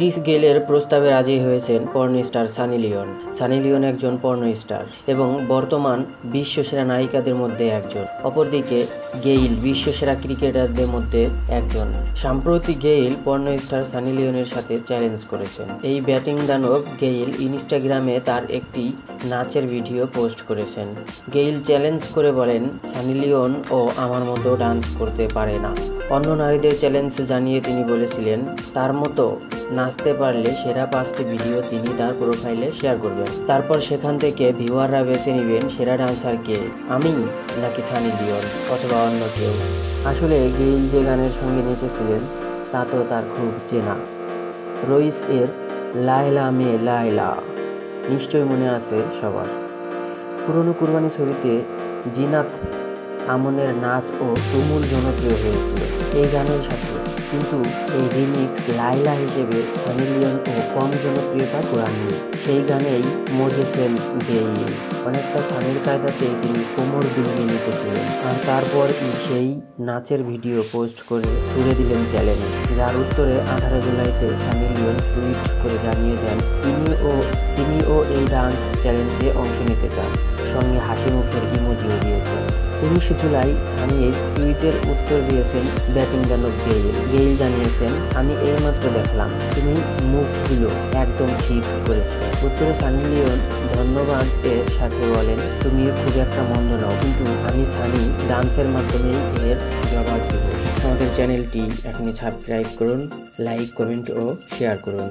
Chris গেলের প্রস্তাবে রাজি হয়েছেন porn star Sunny Leone. Sunny Leone একজন পর্ন স্টার এবং বর্তমান বিশ্বসেরা নায়িকাদের মধ্যে একজন। অপরদিকে গেইল বিশ্বসেরা ক্রিকেটারদের মধ্যে একজন। সাম্প্রতিক গেইল পর্ন স্টার সানি লিওনের সাথে চ্যালেঞ্জ করেছেন। এই ব্যাটিং দানব গেইল ইনস্টাগ্রামে তার একটি নাচের ভিডিও পোস্ট করেছেন। গেইল চ্যালেঞ্জ করে বলেন, সানি লিওন ও আমার মতো ডান্স করতে পারে না। অন্য নারীদের চ্যালেঞ্জ জানিয়ে তিনি বলেছিলেন, তার মতো নাচতে পারলে সেরা পাঁচটি ভিডিও তিনি তার প্রোফাইলে শেয়ার করবেন। তারপর সেখান থেকে ভিউয়াররা বেছে নেবেন সেরা ডান্সার কে, আমি নাকি সানি লিওন অথবা অন্য কেউ। আসলে গেইল যে গানের সঙ্গে নেচেছিলেন, তা তো তার খুব চেনা। রইস এর লায়লা মে লায়লা নিশ্চয় মনে আছে সবার। পুরনো কুরবানি ছবিতে জিনাত আমনের নাচ ও তুমুল জনপ্রিয় হয়েছিল। এই গানের সাথে কিন্তু এই রিমিক্স লাইলা হিসেবে সানি লিওন ও কম জনপ্রিয়তা কুড়াননি সেই গানেই মজেছেন গেইল অনেকটা সানির কায়দাতে তিনি কোমর দুলিয়ে নিতেছিলেন আর তারপর সেই নাচের ভিডিও পোস্ট করে ছুড়ে দিলেন চ্যালেঞ্জ, যার উত্তরে আঠারো জুলাইতে সানি লিওন টুইট করে জানিয়ে দেন তিনি ও, তিনিও এই ডান্স চ্যালেঞ্জে অংশ নিতে চান। সঙ্গে হাসি মুখের ইমোজিও দিয়েছেন। উনিশে জুলাই সানির টুইটের উত্তর দিয়েছেন ব্যাটিং দানব গেইল গেইল জানিয়েছেন, আমি এইমাত্র দেখলাম, তুমি মুখগুলো একদম ঠিক করেছ। উত্তরে সানি লিওন, ধন্যবাদ এর সাথে বলেন তুমি খুব একটা মন্দ নাও, কিন্তু আমি সানি ডান্সের মাধ্যমেই এর জবাব দেব আমাদের চ্যানেলটি এখনই সাবস্ক্রাইব করুন, লাইক, কমেন্ট ও শেয়ার করুন।